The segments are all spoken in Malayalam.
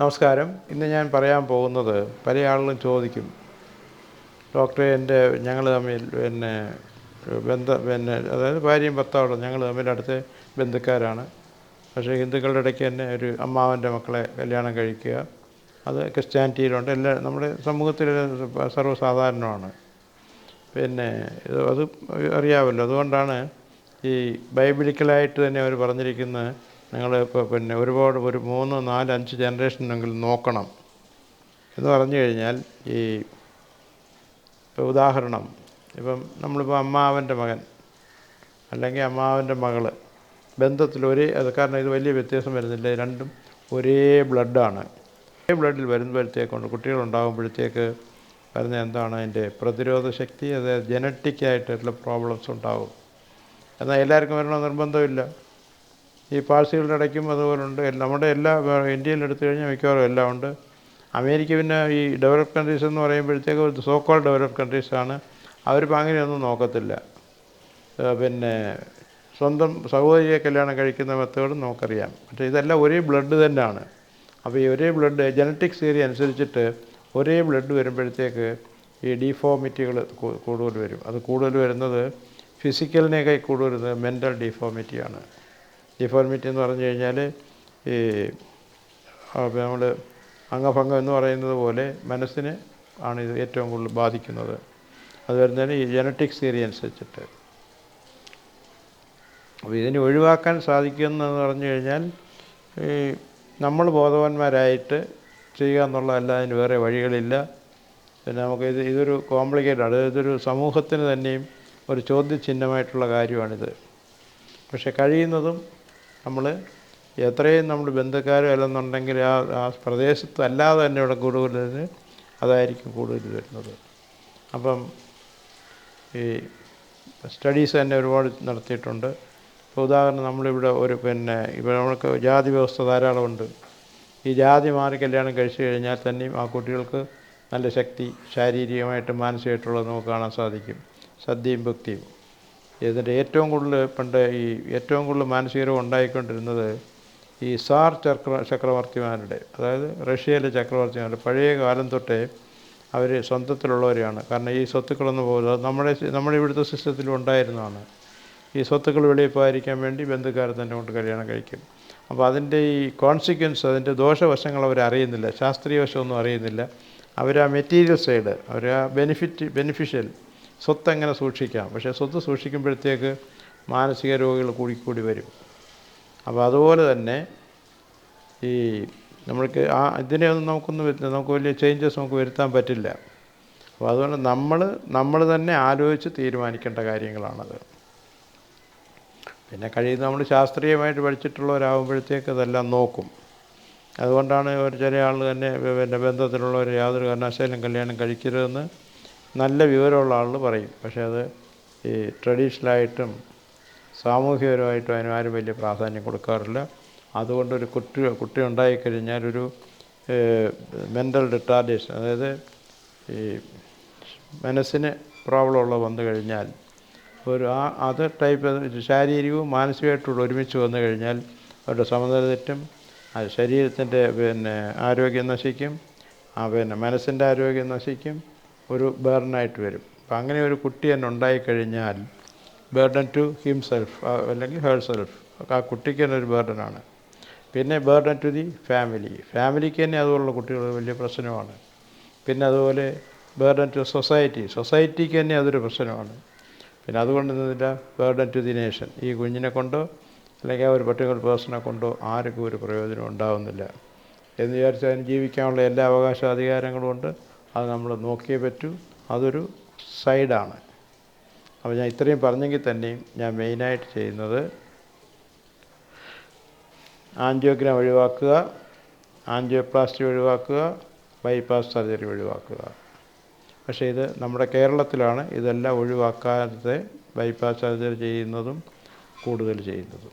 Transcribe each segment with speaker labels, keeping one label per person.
Speaker 1: നമസ്കാരം. ഇന്ന് ഞാൻ പറയാൻ പോകുന്നത് പല ആളുകളും ചോദിക്കും. ഡോക്ടറെ എന്റെ ഞങ്ങൾ തമ്മിൽ പിന്നെ ബന്ധ പിന്നെ അതായത് ഭാര്യയും ഭർത്താവോടും ഞങ്ങൾ തമ്മിൽ അടുത്ത ബന്ധുക്കാരാണ്. പക്ഷേ ഹിന്ദുക്കളുടെ ഇടയ്ക്ക് തന്നെ ഒരു അമ്മാവന്റെ മക്കളെ കല്യാണം കഴിക്കുക. അത് ക്രിസ്ത്യാനിറ്റിയിലുണ്ട്. എല്ലാ നമ്മുടെ സമൂഹത്തിൽ സർവസാധാരണമാണ്. പിന്നെ അത് അറിയാമല്ലോ. അതുകൊണ്ടാണ് ഈ ബൈബിളിക്കലായിട്ട് തന്നെ അവർ പറഞ്ഞിരിക്കുന്നത് നിങ്ങൾ ഇപ്പോൾ പിന്നെ ഒരുപാട് ഒരു മൂന്ന് നാല് അഞ്ച് ജനറേഷനെങ്കിലും നോക്കണം. എന്ന് പറഞ്ഞു കഴിഞ്ഞാൽ ഈ ഇപ്പോൾ ഉദാഹരണം ഇപ്പം നമ്മളിപ്പോൾ അമ്മാവന്റെ മകൻ അല്ലെങ്കിൽ അമ്മാവന്റെ മകൾ ബന്ധത്തിൽ ഒരേ അത് കാരണം ഇത് വലിയ വ്യത്യാസം വരുന്നില്ല രണ്ടും ഒരേ ബ്ലഡാണ്. ഒരേ ബ്ലഡിൽ വരുമ്പോഴത്തേക്കൊണ്ട് കുട്ടികളുണ്ടാകുമ്പോഴത്തേക്ക് വരുന്ന എന്താണ് അതിന്റെ പ്രതിരോധ ശക്തി അതായത് ജനറ്റിക്കായിട്ടുള്ള പ്രോബ്ലംസ് ഉണ്ടാകും എന്നാൽ എല്ലാവർക്കും വരണം നിർബന്ധമില്ല. ഈ പാഴ്സികളുടെ ഇടയ്ക്കും അതുപോലുണ്ട് നമ്മുടെ എല്ലാ ഇന്ത്യയിൽ എടുത്തു കഴിഞ്ഞാൽ മിക്കവാറും എല്ലാം ഉണ്ട്. അമേരിക്ക പിന്നെ ഈ ഡെവലപ്ഡ് കൺട്രീസ് എന്ന് പറയുമ്പോഴത്തേക്ക് സോക്കോൾ ഡെവലപ്പ് കൺട്രീസാണ് അവരിപ്പോൾ അങ്ങനെയൊന്നും നോക്കത്തില്ല. പിന്നെ സ്വന്തം സഹോദരിയെ കല്യാണം കഴിക്കുന്ന മെത്തേഡും നമുക്കറിയാം. പക്ഷേ ഇതെല്ലാം ഒരേ ബ്ലഡ് തന്നെയാണ്. അപ്പോൾ ഈ ഒരേ ബ്ലഡ് ജനറ്റിക് സീരി അനുസരിച്ചിട്ട് ഒരേ ബ്ലഡ് വരുമ്പോഴത്തേക്ക് ഈ ഡീഫോമിറ്റികൾ കൂടുതൽ വരും. അത് കൂടുതൽ വരുന്നത് ഫിസിക്കലിനേക്കാൾ കൂടുതൽ വരുന്നത് മെന്റൽ ഡിഫോമിറ്റിയാണ് ഡിഫോർമിറ്റി എന്ന് പറഞ്ഞു കഴിഞ്ഞാൽ ഈ നമ്മൾ അംഗഭംഗം എന്ന് പറയുന്നത് പോലെ മനസ്സിന് ആണ് ഇത് ഏറ്റവും കൂടുതൽ ബാധിക്കുന്നത്. അത് വരുന്നതിന് ഈ ജനറ്റിക്സ് തിയറി അനുസരിച്ചിട്ട് അപ്പോൾ ഇതിനെ ഒഴിവാക്കാൻ സാധിക്കുമെന്ന് പറഞ്ഞു കഴിഞ്ഞാൽ ഈ നമ്മൾ ബോധവാന്മാരായിട്ട് ചെയ്യുക എന്നുള്ളതല്ല അതിന് വേറെ വഴികളില്ല. പിന്നെ നമുക്ക് ഇത് ഇതൊരു കോംപ്ലിക്കേറ്റഡ് ആണ്. ഇതൊരു സമൂഹത്തിന് തന്നെയും ഒരു ചോദ്യചിഹ്നമായിട്ടുള്ള കാര്യമാണിത്. പക്ഷെ കഴിയുന്നതും നമ്മൾ എത്രയും നമ്മൾ ബന്ധുക്കാരും അല്ലെന്നുണ്ടെങ്കിൽ ആ ആ പ്രദേശത്ത് അല്ലാതെ തന്നെ ഇവിടെ കൂടുതൽ അതായിരിക്കും കൂടുതൽ വരുന്നത്. അപ്പം ഈ സ്റ്റഡീസ് തന്നെ ഒരുപാട് നടത്തിയിട്ടുണ്ട്. ഇപ്പോൾ ഉദാഹരണം നമ്മളിവിടെ ഒരു പിന്നെ ഇപ്പോൾ നമ്മൾക്ക് ജാതി വ്യവസ്ഥ ധാരാളമുണ്ട്. ഈ ജാതി മാറി കല്യാണം കഴിച്ചു കഴിഞ്ഞാൽ തന്നെയും ആ കുട്ടികൾക്ക് നല്ല ശക്തി ശാരീരികമായിട്ടും മാനസികമായിട്ടുള്ളത് നമുക്ക് കാണാൻ സാധിക്കും. സദ്യയും ഭക്തിയും. ഇതിന്റെ ഏറ്റവും കൂടുതൽ പണ്ട് ഈ ഏറ്റവും കൂടുതൽ മാനസിക രോഗം ഉണ്ടായിക്കൊണ്ടിരുന്നത് ഈ സാർ ചക്ര ചക്രവർത്തിമാരുടെ അതായത് റഷ്യയിലെ ചക്രവർത്തിമാരുടെ പഴയ കാലം തൊട്ടേ അവർ സ്വന്തത്തിലുള്ളവരെയാണ്. കാരണം ഈ സ്വത്തുക്കളൊന്നും പോകുന്നത് നമ്മുടെ നമ്മുടെ ഇവിടുത്തെ സിസ്റ്റത്തിലും ഉണ്ടായിരുന്നതാണ്. ഈ സ്വത്തുക്കൾ വെളിയിൽ വേണ്ടി ബന്ധുക്കാരെ തന്നെ കൊണ്ട് കല്യാണം കഴിക്കും. അപ്പോൾ അതിന്റെ ഈ കോൺസിക്വൻസ് അതിന്റെ ദോഷവശങ്ങൾ അവരറിയുന്നില്ല ശാസ്ത്രീയ വശമൊന്നും അറിയുന്നില്ല. അവർ ആ മെറ്റീരിയൽ സൈഡ് അവർ ആ ബെനിഫിറ്റ് ബെനിഫിഷ്യൽ സ്വത്ത് എങ്ങനെ സൂക്ഷിക്കാം? പക്ഷേ സ്വത്ത് സൂക്ഷിക്കുമ്പോഴത്തേക്ക് മാനസിക രോഗികൾ കൂടിക്കൂടി വരും. അപ്പോൾ അതുപോലെ തന്നെ ഈ നമ്മൾക്ക് ആ ഇതിനെ ഒന്നും നമുക്കൊന്നും നമുക്ക് വലിയ ചേഞ്ചസ് നമുക്ക് വരുത്താൻ പറ്റില്ല. അപ്പോൾ അതുകൊണ്ട് നമ്മൾ നമ്മൾ തന്നെ ആലോചിച്ച് തീരുമാനിക്കേണ്ട കാര്യങ്ങളാണത്. പിന്നെ കഴിയുന്ന നമ്മൾ ശാസ്ത്രീയമായിട്ട് പഠിച്ചിട്ടുള്ളവരാകുമ്പോഴത്തേക്ക് അതെല്ലാം നോക്കും. അതുകൊണ്ടാണ് ഒരു ചില ആൾ തന്നെ പിന്നെ ബന്ധത്തിലുള്ളവർ യാതൊരു കാരണവശാലും കല്യാണം കഴിക്കരുതെന്ന് നല്ല വിവരമുള്ള ആളുകൾ പറയും. പക്ഷേ അത് ഈ ട്രഡീഷണലായിട്ടും സാമൂഹികപരമായിട്ടും അതിന് ആരും വലിയ പ്രാധാന്യം കൊടുക്കാറില്ല. അതുകൊണ്ടൊരു കുട്ടി കുട്ടി ഉണ്ടായിക്കഴിഞ്ഞാൽ ഒരു മെന്റൽ റിട്ടാർഡേഷൻ അതായത് ഈ മനസ്സിന് പ്രോബ്ലം ഉള്ള വന്നു കഴിഞ്ഞാൽ ഒരു ആ അത് ടൈപ്പ് ശാരീരികവും മാനസികമായിട്ടുള്ള ഒരുമിച്ച് വന്നു കഴിഞ്ഞാൽ അവരുടെ സമനില തെറ്റും ശരീരത്തിന്റെ പിന്നെ ആരോഗ്യം നശിക്കും ആ പിന്നെ മനസ്സിന്റെ ആരോഗ്യം നശിക്കും ഒരു ബേർണായിട്ട് വരും. അപ്പം അങ്ങനെ ഒരു കുട്ടി തന്നെ ഉണ്ടായിക്കഴിഞ്ഞാൽ ബേർഡൻ ടു ഹിംസെൽഫ് അല്ലെങ്കിൽ ഹേർ സെൽഫ്. ആ കുട്ടിക്ക് തന്നെ ഒരു ബേർഡനാണ്. പിന്നെ ബേർഡൻ ടു ദി ഫാമിലി. ഫാമിലിക്ക് തന്നെ അതുപോലുള്ള കുട്ടികൾ വലിയ പ്രശ്നമാണ്. പിന്നെ അതുപോലെ ബേർഡൻ ടു സൊസൈറ്റി. സൊസൈറ്റിക്ക് തന്നെ അതൊരു പ്രശ്നമാണ്. പിന്നെ അതുകൊണ്ട് നിന്നില്ല ബേർഡൻ ടു ദി നേഷൻ. ഈ കുഞ്ഞിനെ കൊണ്ടോ അല്ലെങ്കിൽ ആ ഒരു പർട്ടിക്കുലർ പേഴ്സണെ കൊണ്ടോ ആർക്കും ഒരു പ്രയോജനം ഉണ്ടാവുന്നില്ല. എന്ന് വിചാരിച്ചാൽ അതിന് ജീവിക്കാനുള്ള എല്ലാ അവകാശ അധികാരങ്ങളും ഉണ്ട്. അത് നമ്മൾ നോക്കിയേ പറ്റൂ. അതൊരു സൈഡാണ്. അപ്പോൾ ഞാൻ ഇത്രയും പറഞ്ഞെങ്കിൽ തന്നെയും ഞാൻ മെയിനായിട്ട് ചെയ്യുന്നത് ആൻജിയോഗ്രാം ഒഴിവാക്കുക ആൻജിയോപ്ലാസ്റ്റി ഒഴിവാക്കുക ബൈപ്പാസ് സർജറി ഒഴിവാക്കുക. പക്ഷേ ഇത് നമ്മുടെ കേരളത്തിലാണ് ഇതെല്ലാം ഒഴിവാക്കാതെ ബൈപ്പാസ് സർജറി ചെയ്യുന്നതും കൂടുതൽ ചെയ്യുന്നതും.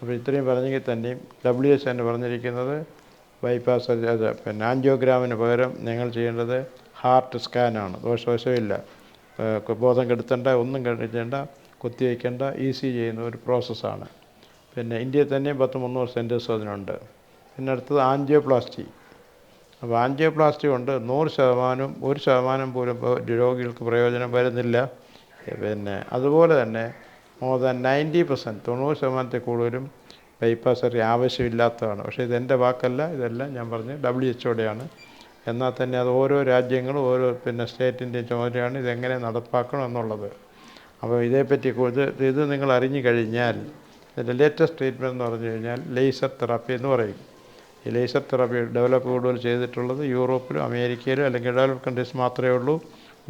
Speaker 1: അപ്പോൾ ഇത്രയും പറഞ്ഞെങ്കിൽ തന്നെയും ഡബ്ല്യു എച്ച് തന്നെ പറഞ്ഞിരിക്കുന്നത് ബൈപ്പാസ് പിന്നെ ആൻജിയോഗ്രാമിന് പകരം നിങ്ങൾ ചെയ്യേണ്ടത് ഹാർട്ട് സ്കാനാണ്. ദോഷവശമില്ല ബോധം കെടുത്തേണ്ട ഒന്നും കെടുത്തേണ്ട കുത്തിവയ്ക്കേണ്ട ഈസി ചെയ്യുന്ന ഒരു പ്രോസസ്സാണ്. പിന്നെ ഇന്ത്യയിൽ തന്നെ പത്ത് മുന്നൂറ് സെന്റേഴ്സ് അതിനുണ്ട് പിന്നെ അടുത്തത് ആൻജിയോപ്ലാസ്റ്റി. അപ്പോൾ ആൻജിയോപ്ലാസ്റ്റി കൊണ്ട് നൂറ് ശതമാനം ഒരു ശതമാനം പോലും രോഗികൾക്ക് പ്രയോജനം വരുന്നില്ല. പിന്നെ അതുപോലെ തന്നെ മോർ ദാൻ നയന്റി പെർസെന്റ് തൊണ്ണൂറ് ശതമാനത്തിൽ കൂടുതലും ബൈപ്പാസ് സർജറി ആവശ്യമില്ലാത്തതാണ്. പക്ഷേ ഇതെന്റെ വാക്കല്ല ഇതെല്ലാം ഞാൻ പറഞ്ഞ് ഡബ്ല്യു എച്ച് എന്നാൽ തന്നെ അത് ഓരോ രാജ്യങ്ങളും ഓരോ പിന്നെ സ്റ്റേറ്റിന്റെയും ചുമതലയാണ് ഇതെങ്ങനെ നടപ്പാക്കണം എന്നുള്ളത്. അപ്പോൾ ഇതേപ്പറ്റി ഇത് ഇത് നിങ്ങൾ അറിഞ്ഞു കഴിഞ്ഞാൽ ഇതിന്റെ ലേറ്റസ്റ്റ് ട്രീറ്റ്മെന്റ് എന്ന് പറഞ്ഞു കഴിഞ്ഞാൽ ലേസർ തെറാപ്പി എന്ന് പറയും. ഈ ലേസർ തെറാപ്പി ഡെവലപ്പ് കൂടുതൽ ചെയ്തിട്ടുള്ളത് യൂറോപ്പിലും അമേരിക്കയിലും അല്ലെങ്കിൽ ഡെവലപ്പ് കൺട്രീസ് മാത്രമേ ഉള്ളൂ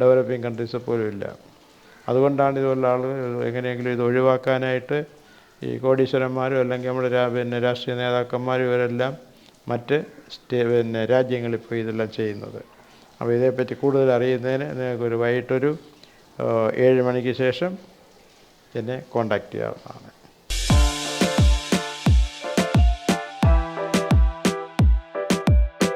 Speaker 1: ഡെവലപ്പിംഗ് കൺട്രീസ് പോലും ഇല്ല. അതുകൊണ്ടാണ് ഇതുപോലുള്ള ആളുകൾ എങ്ങനെയെങ്കിലും ഇത് ഒഴിവാക്കാനായിട്ട് ഈ കോടീശ്വരന്മാരും അല്ലെങ്കിൽ നമ്മുടെ പിന്നെ രാഷ്ട്രീയ നേതാക്കന്മാരും ഇവരെല്ലാം മറ്റ് സ്റ്റേ പിന്നെ രാജ്യങ്ങളിൽ പോയി ഇതെല്ലാം ചെയ്യുന്നത്. അപ്പോൾ ഇതേപ്പറ്റി കൂടുതൽ അറിയുന്നതിന് നിങ്ങൾക്കൊരു വൈകിട്ടൊരു ഏഴ് മണിക്ക് ശേഷം എന്നെ കോണ്ടാക്ട് ചെയ്യാവുന്നതാണ്.